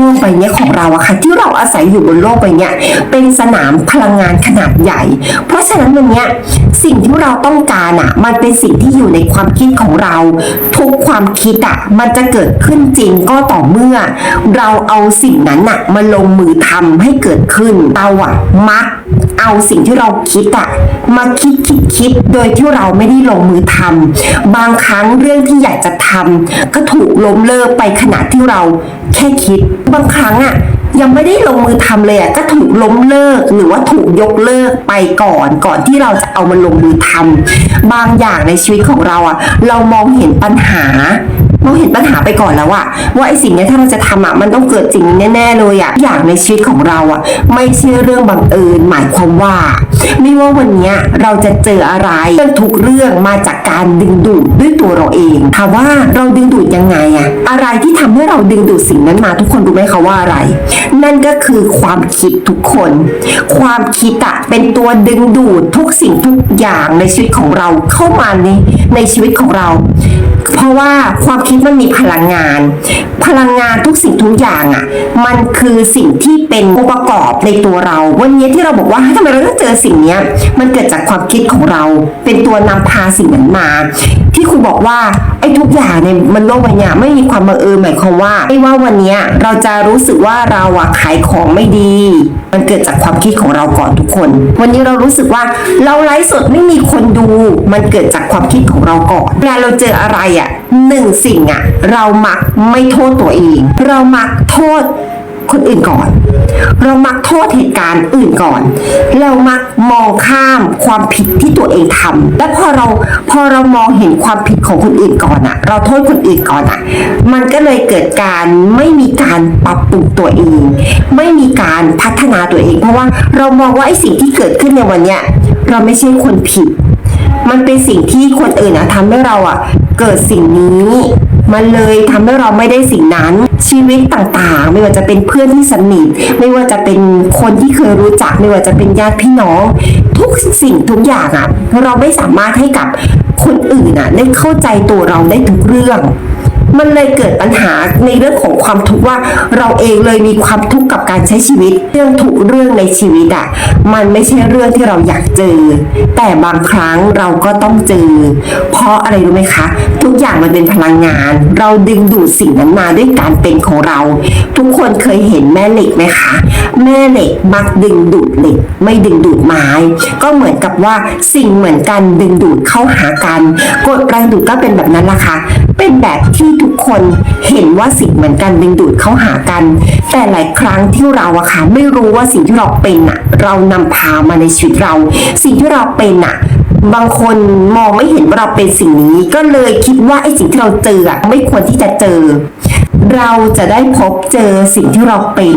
โลกใบนี้ของเราอะค่ะที่เราอาศัยอยู่บนโลกใบนี้เป็นสนามพลังงานขนาดใหญ่ เพราะฉะนั้นวันเนี้ยสิ่งที่เราต้องการอะมันเป็นสิ่งที่อยู่ในความคิดของเรา ทุกความคิดอะมันจะเกิดขึ้นจริงก็ต่อเมื่อ เราเอาสิ่งนั้นอะมาลงมือทำให้เกิดขึ้นเราอะมัก เอาสิ่งที่เราคิดอะมาคิดคิดคิดโดยที่เราไม่ได้ลงมือทำบางครั้งเรื่องที่อยากจะทำก็ถูกล้มเลิกไปขณะที่เราแค่คิด บางครั้งอะยังไม่ได้ลงมือทำเลยอะก็ถูกล้มเลิกหรือว่าถูกยกเลิกไปก่อนก่อนที่เราจะเอามาลงมือทำบางอย่างในชีวิตของเราอะเรามองเห็นปัญหา มองเห็นปัญหาไปก่อนแล้วอะว่าไอสิ่งนี้ถ้าเราจะทำอะมันต้องเกิดจริงแน่ ๆ เลยอะอย่างในชีวิตของเราอะไม่ใช่เรื่องบังเอิญหมายความว่า ไม่ว่าวันเนี้ยเราจะเจออะไรเรื่องทุกเรื่องมาจากการดึงดูดด้วยตัวเราเองถามว่าเราดึงดูดยังไงอะอะไรที่ทำให้เราดึงดูดสิ่งนั้นมาทุกคนรู้ไหมคะว่าอะไร นั่นก็คือความคิดทุกคน ความคิดอะเป็นตัวดึงดูดทุกสิ่งทุกอย่างในชีวิตของเราเข้ามาในในชีวิตของเรา เพราะว่าความคิดมันมีพลังงาน พลังงานทุกสิ่งทุกอย่างอะ่ะ มันคือสิ่งที่เป็นองค์ประกอบในตัวเรา วันนี้ที่เราบอกว่าทำไมเราต้องเจอสิ่งเนี้ย มันเกิดจากความคิดของเรา เป็นตัวนำพาสิ่งนั้นมา ที่ครูบอกว่าไอ้ทุกอย่างในมันโลกใบเนี้ยไม่มีความบังเอิญหมายความว่าไม่ว่าวันเนี้ยเราจะรู้สึกว่าเราอะขายของไม่ดี มันเกิดจากความคิดของเราก่อนทุกคน วันนี้เรารู้สึกว่าเราไลฟ์สดไม่มีคนดู มันเกิดจากความคิดของเราก่อนเวลาเราเจออะไรอะหนึ่งสิ่งอะเรามักไม่โทษตัวเอง เรามักโทษคนอื่นก่อน เรามักโทษเหตุการณ์อื่นก่อน เรามักมองข้ามความผิดที่ตัวเองทำและพอเราพอเรามองเห็นความผิดของคนอื่นก่อนอะเราโทษคนอื่นก่อนอะมันก็เลยเกิดการไม่มีการปรับปรุงตัวเอง ไม่มีการพัฒนาตัวเอง เพราะว่าเรามองว่าไอ้สิ่งที่เกิดขึ้นในวันเนี้ยเราไม่ใช่คนผิดมันเป็นสิ่งที่คนอื่นอะทำให้เราอะ เกิดสิ่งนี้ มันเลยทำให้เราไม่ได้สิ่งนั้น ชีวิตต่างๆ ไม่ว่าจะเป็นเพื่อนที่สนิทไม่ว่าจะเป็นคนที่เคยรู้จักไม่ว่าจะเป็นญาติพี่น้อง ทุกสิ่งทุกอย่างอะเราไม่สามารถให้กับคนอื่นอะได้เข้าใจตัวเราได้ทุกเรื่อง มันเลยเกิดปัญหาในเรื่องของความทุกข์ว่าเราเองเลยมีความทุกข์กับการใช้ชีวิต เรื่องทุกเรื่องในชีวิตอะมันไม่ใช่เรื่องที่เราอยากเจอ แต่บางครั้งเราก็ต้องเจอ เพราะอะไรรู้ไหมคะ ทุกอย่างมันเป็นพลังงาน เราดึงดูดสิ่งนั้นมาด้วยการเป็นของเรา ทุกคนเคยเห็นแม่เหล็กไหมคะ แม่เหล็กมักดึงดูดเหล็ก ไม่ดึงดูดไม้ ก็เหมือนกับว่าสิ่งเหมือนกันดึงดูดเข้าหากันกฎแรงดูดก็เป็นแบบนั้นละค่ะเป็นแบบที่ทุกคนเห็นว่าสิ่งเหมือนกันดึงดูดเข้าหากัน แต่หลายครั้งที่เราอะค่ะไม่รู้ว่าสิ่งที่เราเป็นอะเรานำพามาในชีวิตเรา สิ่งที่เราเป็นอะบางคนมองไม่เห็นว่าเราเป็นสิ่งนี้ ก็เลยคิดว่าไอ้สิ่งที่เราเจออะไม่ควรที่จะเจอ เราจะได้พบเจอสิ่งที่เราเป็น